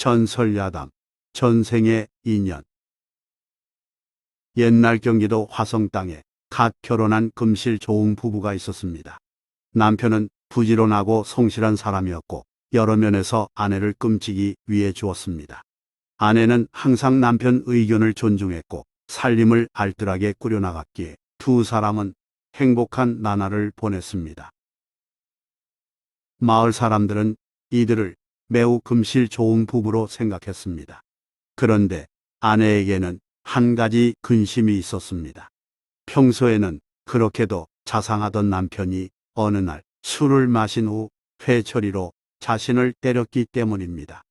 전설야담, 전생의 인연. 옛날 경기도 화성 땅에 갓 결혼한 금실 좋은 부부가 있었습니다. 남편은 부지런하고 성실한 사람이었고 여러 면에서 아내를 끔찍이 위해 주었습니다. 아내는 항상 남편 의견을 존중했고 살림을 알뜰하게 꾸려나갔기에 두 사람은 행복한 나날을 보냈습니다. 마을 사람들은 이들을 매우 금실 좋은 부부로 생각했습니다. 그런데 아내에게는 한 가지 근심이 있었습니다. 평소에는 그렇게도 자상하던 남편이 어느 날 술을 마신 후 회처리로 자신을 때렸기 때문입니다.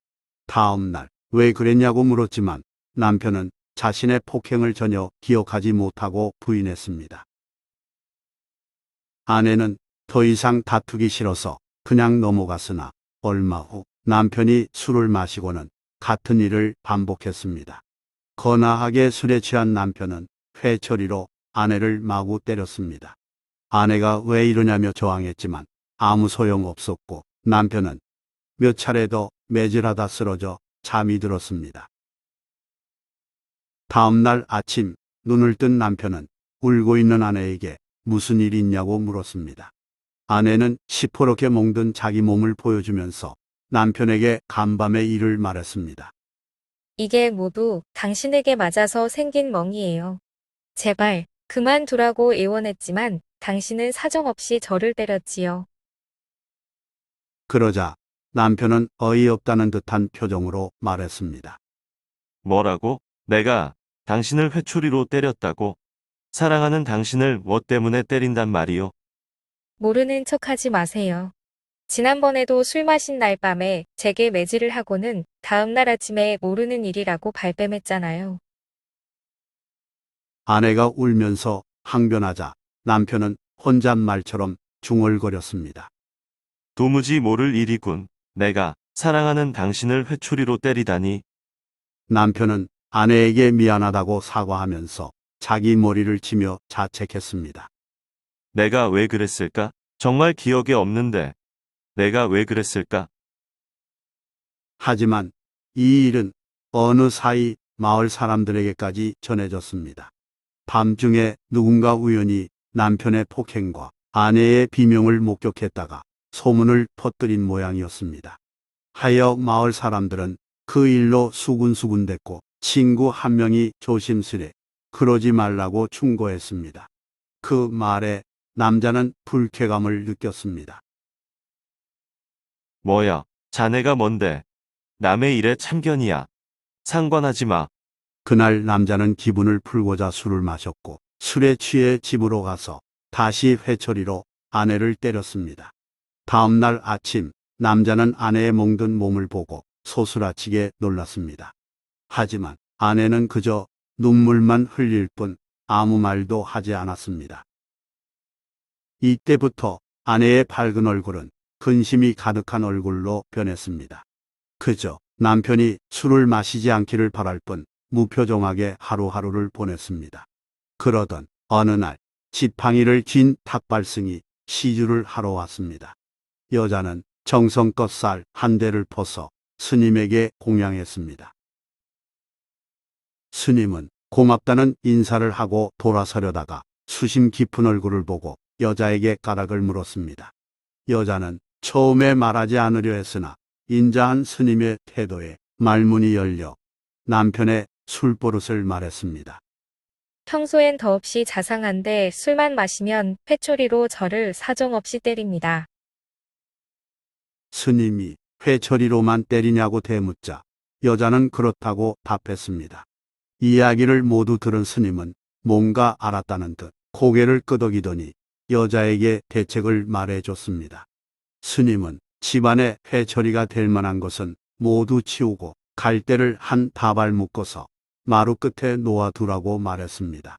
다음 날 왜 그랬냐고 물었지만 남편은 자신의 폭행을 전혀 기억하지 못하고 부인했습니다. 아내는 더 이상 다투기 싫어서 그냥 넘어갔으나 얼마 후 남편이 술을 마시고는 같은 일을 반복했습니다. 거나하게 술에 취한 남편은 회처리로 아내를 마구 때렸습니다. 아내가 왜 이러냐며 저항했지만 아무 소용 없었고 남편은 몇 차례 더 매질하다 쓰러져 잠이 들었습니다. 다음 날 아침 눈을 뜬 남편은 울고 있는 아내에게 무슨 일이 있냐고 물었습니다. 아내는 시퍼렇게 멍든 자기 몸을 보여주면서 남편에게 간밤의 일을 말했습니다. 이게 모두 당신에게 맞아서 생긴 멍이에요. 제발 그만두라고 애원했지만 당신은 사정없이 저를 때렸지요. 그러자 남편은 어이없다는 듯한 표정으로 말했습니다. 뭐라고? 내가 당신을 회초리로 때렸다고? 사랑하는 당신을 뭐 때문에 때린단 말이요? 모르는 척하지 마세요. 지난번에도 술 마신 날 밤에 제게 매질을 하고는 다음 날 아침에 모르는 일이라고 발뺌했잖아요. 아내가 울면서 항변하자 남편은 혼잣말처럼 중얼거렸습니다. 도무지 모를 일이군. 내가 사랑하는 당신을 회초리로 때리다니. 남편은 아내에게 미안하다고 사과하면서 자기 머리를 치며 자책했습니다. 내가 왜 그랬을까? 정말 기억에 없는데. 내가 왜 그랬을까? 하지만 이 일은 어느 사이 마을 사람들에게까지 전해졌습니다. 밤중에 누군가 우연히 남편의 폭행과 아내의 비명을 목격했다가 소문을 퍼뜨린 모양이었습니다. 하여 마을 사람들은 그 일로 수군수군댔고 친구 한 명이 조심스레 그러지 말라고 충고했습니다. 그 말에 남자는 불쾌감을 느꼈습니다. 뭐야, 자네가 뭔데? 남의 일에 참견이야. 상관하지 마. 그날 남자는 기분을 풀고자 술을 마셨고 술에 취해 집으로 가서 다시 회초리로 아내를 때렸습니다. 다음 날 아침 남자는 아내의 멍든 몸을 보고 소스라치게 놀랐습니다. 하지만 아내는 그저 눈물만 흘릴 뿐 아무 말도 하지 않았습니다. 이때부터 아내의 밝은 얼굴은 근심이 가득한 얼굴로 변했습니다. 그저 남편이 술을 마시지 않기를 바랄 뿐 무표정하게 하루하루를 보냈습니다. 그러던 어느 날 지팡이를 쥔 탁발승이 시주를 하러 왔습니다. 여자는 정성껏 쌀 한 대를 퍼서 스님에게 공양했습니다. 스님은 고맙다는 인사를 하고 돌아서려다가 수심 깊은 얼굴을 보고 여자에게 까닭을 물었습니다. 여자는 처음에 말하지 않으려 했으나 인자한 스님의 태도에 말문이 열려 남편의 술버릇을 말했습니다. 평소엔 더없이 자상한데 술만 마시면 회초리로 저를 사정없이 때립니다. 스님이 회처리로만 때리냐고 대묻자 여자는 그렇다고 답했습니다. 이야기를 모두 들은 스님은 뭔가 알았다는 듯 고개를 끄덕이더니 여자에게 대책을 말해줬습니다. 스님은 집안에 회처리가 될 만한 것은 모두 치우고 갈대를 한 다발 묶어서 마루 끝에 놓아두라고 말했습니다.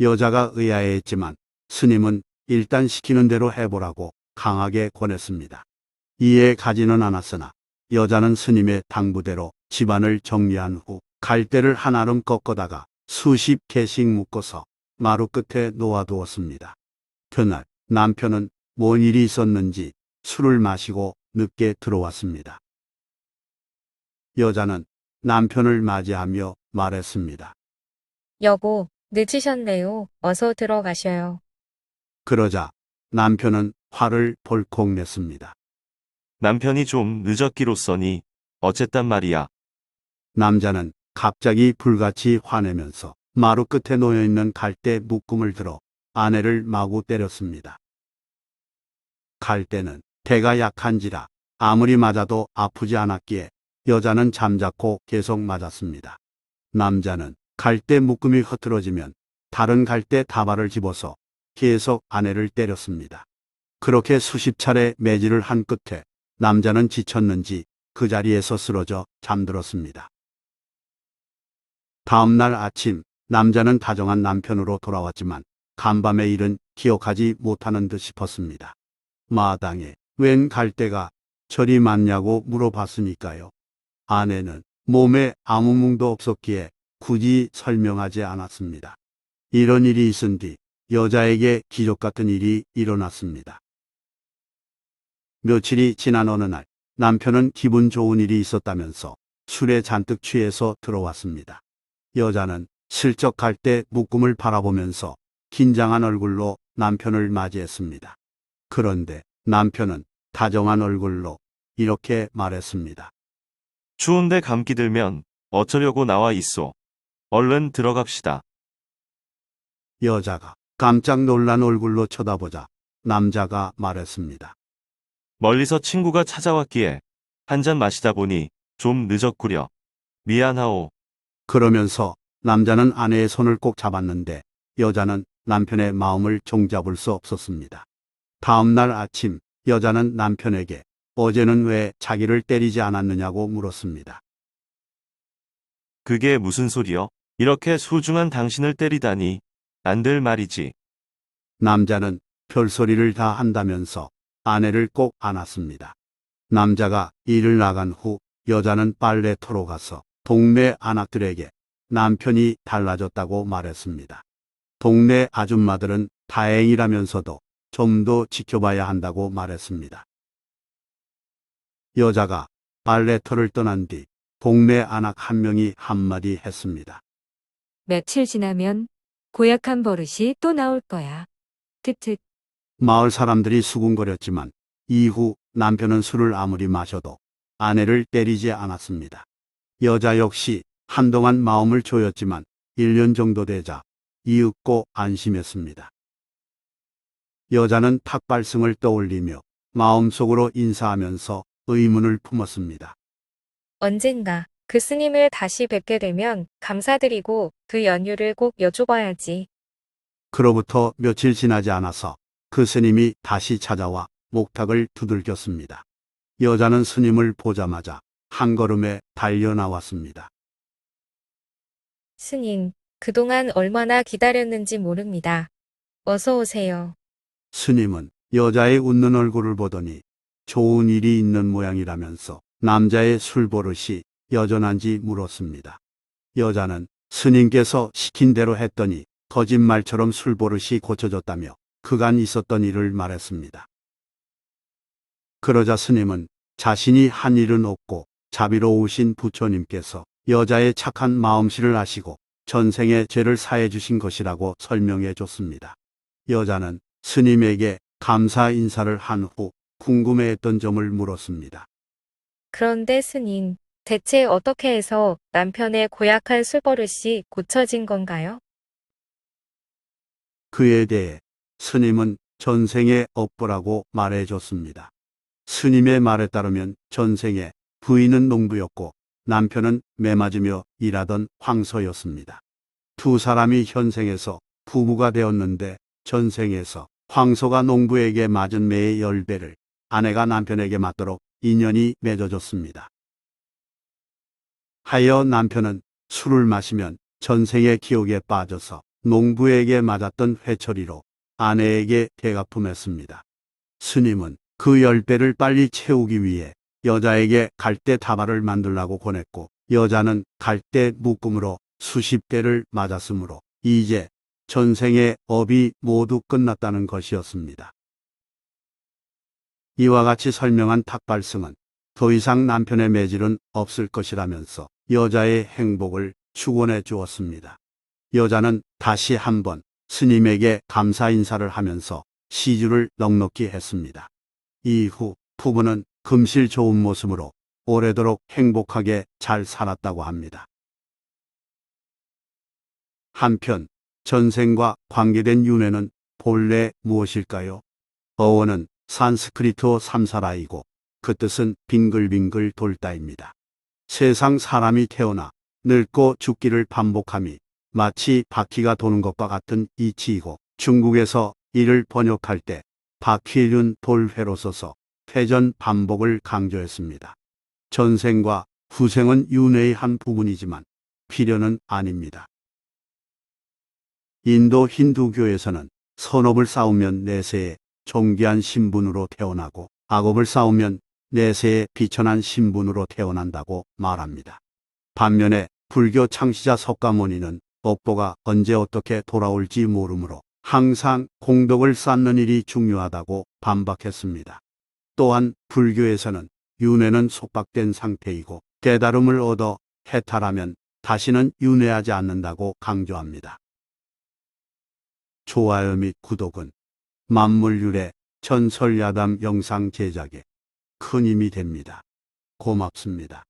여자가 의아해했지만 스님은 일단 시키는 대로 해보라고 강하게 권했습니다. 이해 가지는 않았으나 여자는 스님의 당부대로 집안을 정리한 후 갈대를 한 아름 꺾어다가 수십 개씩 묶어서 마루 끝에 놓아두었습니다. 그날 남편은 뭔 일이 있었는지 술을 마시고 늦게 들어왔습니다. 여자는 남편을 맞이하며 말했습니다. 여보, 늦으셨네요. 어서 들어가셔요. 그러자 남편은 화를 벌컥 냈습니다. 남편이 좀 늦었기로 써니 어쨌단 말이야. 남자는 갑자기 불같이 화내면서 마루 끝에 놓여 있는 갈대 묶음을 들어 아내를 마구 때렸습니다. 갈대는 대가 약한지라 아무리 맞아도 아프지 않았기에 여자는 잠자코 계속 맞았습니다. 남자는 갈대 묶음이 흐트러지면 다른 갈대 다발을 집어서 계속 아내를 때렸습니다. 그렇게 수십 차례 매질을 한 끝에 남자는 지쳤는지 그 자리에서 쓰러져 잠들었습니다. 다음 날 아침 남자는 다정한 남편으로 돌아왔지만 간밤의 일은 기억하지 못하는 듯 싶었습니다. 마당에 웬 갈대가 저리 많냐고 물어봤으니까요. 아내는 몸에 아무 뭉도 없었기에 굳이 설명하지 않았습니다. 이런 일이 있은 뒤 여자에게 기적 같은 일이 일어났습니다. 며칠이 지난 어느 날 남편은 기분 좋은 일이 있었다면서 술에 잔뜩 취해서 들어왔습니다. 여자는 슬쩍 갈때 묶음을 바라보면서 긴장한 얼굴로 남편을 맞이했습니다. 그런데 남편은 다정한 얼굴로 이렇게 말했습니다. 추운데 감기 들면 어쩌려고 나와 있소. 얼른 들어갑시다. 여자가 깜짝 놀란 얼굴로 쳐다보자 남자가 말했습니다. 멀리서 친구가 찾아왔기에 한 잔 마시다 보니 좀 늦었구려. 미안하오. 그러면서 남자는 아내의 손을 꼭 잡았는데 여자는 남편의 마음을 종잡을 수 없었습니다. 다음 날 아침 여자는 남편에게 어제는 왜 자기를 때리지 않았느냐고 물었습니다. 그게 무슨 소리여? 이렇게 소중한 당신을 때리다니. 안 될 말이지. 남자는 별소리를 다 한다면서 아내를 꼭 안았습니다. 남자가 일을 나간 후 여자는 빨래터로 가서 동네 아낙들에게 남편이 달라졌다고 말했습니다. 동네 아줌마들은 다행이라면서도 좀 더 지켜봐야 한다고 말했습니다. 여자가 빨래터를 떠난 뒤 동네 아낙 한 명이 한마디 했습니다. 며칠 지나면 고약한 버릇이 또 나올 거야. 특특. 마을 사람들이 수군거렸지만 이후 남편은 술을 아무리 마셔도 아내를 때리지 않았습니다. 여자 역시 한동안 마음을 조였지만 1년 정도 되자 이윽고 안심했습니다. 여자는 탁발승을 떠올리며 마음속으로 인사하면서 의문을 품었습니다. 언젠가 그 스님을 다시 뵙게 되면 감사드리고 그 연유를 꼭 여쭤봐야지. 그로부터 며칠 지나지 않아서 그 스님이 다시 찾아와 목탁을 두들겼습니다. 여자는 스님을 보자마자 한 걸음에 달려 나왔습니다. 스님, 그동안 얼마나 기다렸는지 모릅니다. 어서 오세요. 스님은 여자의 웃는 얼굴을 보더니 좋은 일이 있는 모양이라면서 남자의 술 버릇이 여전한지 물었습니다. 여자는 스님께서 시킨 대로 했더니 거짓말처럼 술 버릇이 고쳐졌다며 그간 있었던 일을 말했습니다. 그러자 스님은 자신이 한 일은 없고 자비로우신 부처님께서 여자의 착한 마음씨를 아시고 전생의 죄를 사해 주신 것이라고 설명해 줬습니다. 여자는 스님에게 감사 인사를 한 후 궁금해했던 점을 물었습니다. 그런데 스님, 대체 어떻게 해서 남편의 고약한 술버릇이 고쳐진 건가요? 그에 대해 스님은 전생의 업보라고 말해 줬습니다. 스님의 말에 따르면 전생에 부인은 농부였고 남편은 매맞으며 일하던 황소였습니다. 두 사람이 현생에서 부부가 되었는데 전생에서 황소가 농부에게 맞은 매의 열배를 아내가 남편에게 맞도록 인연이 맺어졌습니다. 하여 남편은 술을 마시면 전생의 기억에 빠져서 농부에게 맞았던 회초리로 아내에게 대가품했습니다. 스님은 그 열배를 빨리 채우기 위해 여자에게 갈대 다발을 만들라고 권했고 여자는 갈대 묶음으로 수십 대를 맞았으므로 이제 전생의 업이 모두 끝났다는 것이었습니다. 이와 같이 설명한 탁발승은 더 이상 남편의 매질은 없을 것이라면서 여자의 행복을 축원해 주었습니다. 여자는 다시 한번 스님에게 감사 인사를 하면서 시주를 넉넉히 했습니다. 이후 부부는 금실 좋은 모습으로 오래도록 행복하게 잘 살았다고 합니다. 한편 전생과 관계된 윤회는 본래 무엇일까요? 어원은 산스크리트어 삼사라이고 그 뜻은 빙글빙글 돌다입니다. 세상 사람이 태어나 늙고 죽기를 반복함이 마치 바퀴가 도는 것과 같은 이치이고 중국에서 이를 번역할 때 바퀴륜 돌회로 써서 회전 반복을 강조했습니다. 전생과 후생은 윤회의 한 부분이지만 필연은 아닙니다. 인도 힌두교에서는 선업을 쌓으면 내세에 존귀한 신분으로 태어나고 악업을 쌓으면 내세에 비천한 신분으로 태어난다고 말합니다. 반면에 불교 창시자 석가모니는 업보가 언제 어떻게 돌아올지 모르므로 항상 공덕을 쌓는 일이 중요하다고 반박했습니다. 또한 불교에서는 윤회는 속박된 상태이고 깨달음을 얻어 해탈하면 다시는 윤회하지 않는다고 강조합니다. 좋아요 및 구독은 만물유래 전설야담 영상 제작에 큰 힘이 됩니다. 고맙습니다.